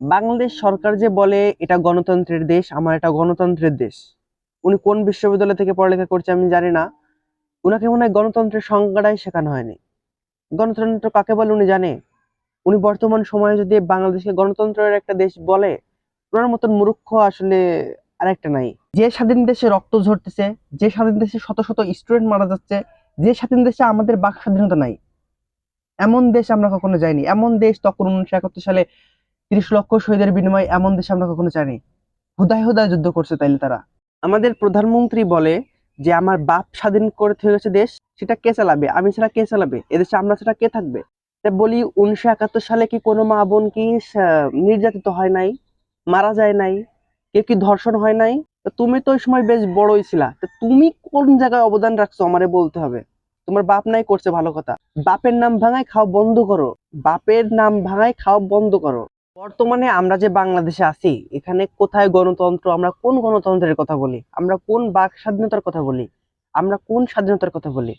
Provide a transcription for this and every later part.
বাংলাদেশ সরকার যে বলে, এটা গণতন্ত্রের দেশ, আমার এটা গণতন্ত্রের দেশ। উনি কোন বিশ্ববিদ্যালয় থেকে পড়ালেখা করছে আমি জানি না। উনাকে মনে হয় গণতন্ত্রের সংজ্ঞাটাই শেখানো হয়নি। গণতন্ত্র কাকে বলে উনি জানে? উনি বর্তমান সময়ে যদি বাংলাদেশকে গণতন্ত্রের একটা দেশ বলে ওনার মতন মূর্খ আসলে আরেকটা নাই। যে স্বাধীন দেশে রক্ত ঝরতেছে, যে স্বাধীন দেশে শত শত স্টুডেন্ট মারা যাচ্ছে, যে স্বাধীন দেশে আমাদের বাক স্বাধীনতা নাই, এমন দেশ আমরা কখনো যাইনি। এমন দেশ তখন উনিশশো একাত্তর সালে তিরিশ লক্ষ শহীদের বিনিময়ে এমন দেশে আমরা কখনো চাইনি হুদায় হুদায় যুদ্ধ করছে তাইলে তারা। আমাদের প্রধানমন্ত্রী বলে যে, আমার বাপ স্বাধীন করে গেছে দেশ, সেটা কে চালাবে? আমি ছাড়া কে চালাবে? এদেশে আমরা সেটা কে থাকবে? বলি, উনিশশো একাত্তর সালে কি কোনো মা বোন কি নির্যাতিত হয় নাই? মারা যায় নাই? কেউ কি ধর্ষণ হয় নাই? তুমি তো ওই সময় বেশ বড়ই ছিলা। তা তুমি কোন জায়গায় অবদান রাখছো আমারে বলতে হবে? তোমার বাপ নাই করছে ভালো কথা। বাপের নাম ভাঙায় খাও বন্ধ করো। বাপের নাম ভাঙায় খাও বন্ধ করো। বর্তমানে আমরা যে বাংলাদেশে আছি, এখানে কোথায় গণতন্ত্র, আমরা কোন গণতন্ত্রের কথা বলি? আমরা কোন বাক স্বাধীনতার কথা বলি? আমরা কোন স্বাধীনতার কথা বলি?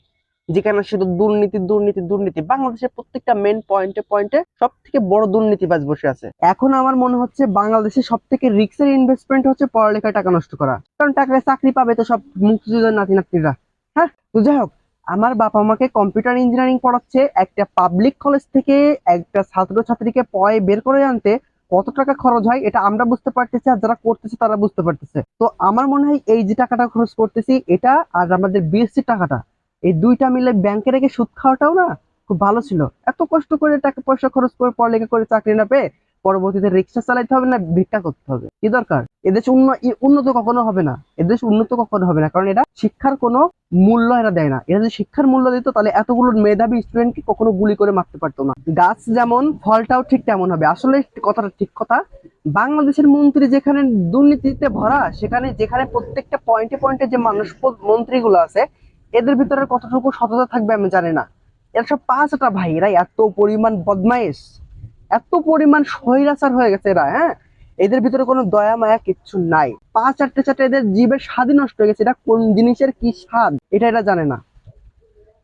যেখানে শুধু দুর্নীতি দুর্নীতি দুর্নীতি, বাংলাদেশের প্রত্যেকটা মেন পয়েন্টে পয়েন্টে সব থেকে বড় দুর্নীতিবাজ বসে আছে। এখন আমার মনে হচ্ছে বাংলাদেশে সব থেকে রিক্সের ইনভেস্টমেন্ট হচ্ছে পড়ালেখায় টাকা নষ্ট করা। কারণ টাকায় চাকরি পাবে তো সব মুক্তিযোদ্ধার নাতি নাতনিরা হ্যাঁ? তো যাই হোক আমার বাবা আমাকে কম্পিউটার ইঞ্জিনিয়ারিং পড়াচ্ছে, একটা পাবলিক কলেজ থেকে একটা ছাত্রছাত্রীকে পয় বের করে আনতে কত টাকা খরচ হয় এটা আমরা বুঝতে পারতেছি আর যারা করতেছে তারা বুঝতে পারতেছে। তো আমার মনে হয় এই যে টাকাটা খরচ করতেছি, এটা আর আমাদের বিএসসি টাকাটা, এই দুইটা মিলে ব্যাংকে রেখে সুদ খাওয়াটাও না খুব ভালো ছিল। এত কষ্ট করে টাকা পয়সা খরচ করে পড়ালেখা করে চাকরি না পেয়ে পরবর্তীতে রিক্সা চালাইতে হবে না, ভিক্ষা করতে হবে। কি দরকার? এদেশ উন্ন- উন্নত কখনো হবে না। এদেশ উন্নত কখনো হবে না। কারণ এটা শিক্ষার কোনো মূল্য এরা দেয় না। এরা যদি শিক্ষার মূল্য দিত, তাহলে এতগুলো মেধাবী স্টুডেন্টকে কখনো গুলি করে মারতে পারতো না। গাছ যেমন, ফলটাও ঠিক তেমন হবে। আসলে কথাটা ঠিক কথা, বাংলাদেশের মন্ত্রী যেখানে দুর্নীতিতে ভরা, সেখানে, যেখানে প্রত্যেকটা পয়েন্টে পয়েন্টে যে মানুষ, মন্ত্রীগুলো আছে, এদের ভিতরে কতটুকু সততা থাকবে আমি জানি না। এরা সব পাঁচটা ভাই। এরা এত পরিমাণ বদমাইশ। এত পরিমাণ স্বৈরাচার হয়ে গেছে এরা হ্যাঁ? এদের ভিতরে কোনো দয়া, মায়া কিচ্ছু নাই। পাঁচ চারটে চারটে এদের জীবের স্বাদই নষ্ট হয়ে গেছে। এটা কোন জিনিসের কি স্বাদ? এটা এরা জানে না।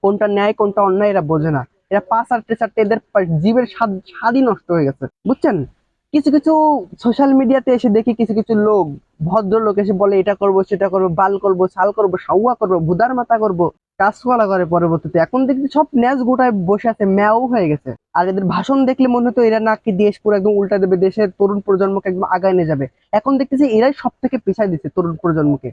কোনটা ন্যায়, কোনটা অন্যায় এরা বোঝে না। এরা পাঁচ চারটে চারটে এদের জীবের স্বাদ, স্বাদই নষ্ট হয়ে গেছে। বুঝছেন? কিছু কিছু সোশ্যাল মিডিয়াতে এসে দেখি কিছু কিছু লোক, ভদ্রলোক এসে বলে, এটা করব, সেটা করব, বাল করব ছাল করব সাউয়া করব, ভুদার মাথা করব। কাজকলা করে পরবর্তীতে। এখন দেখছি সব ন্যাজ গোটায় বসে আছে, ম্যাও হয়ে গেছে। আর এদের ভাষণ দেখলে মনে হতো এরা নাকি দেশ পুরো একদম উল্টা দেবে, দেশের তরুণ প্রজন্মকে একদম আগায় নিয়ে যাবে। এখন দেখতেছি এরাই সব থেকে পেছায় দিচ্ছে তরুণ প্রজন্মকে।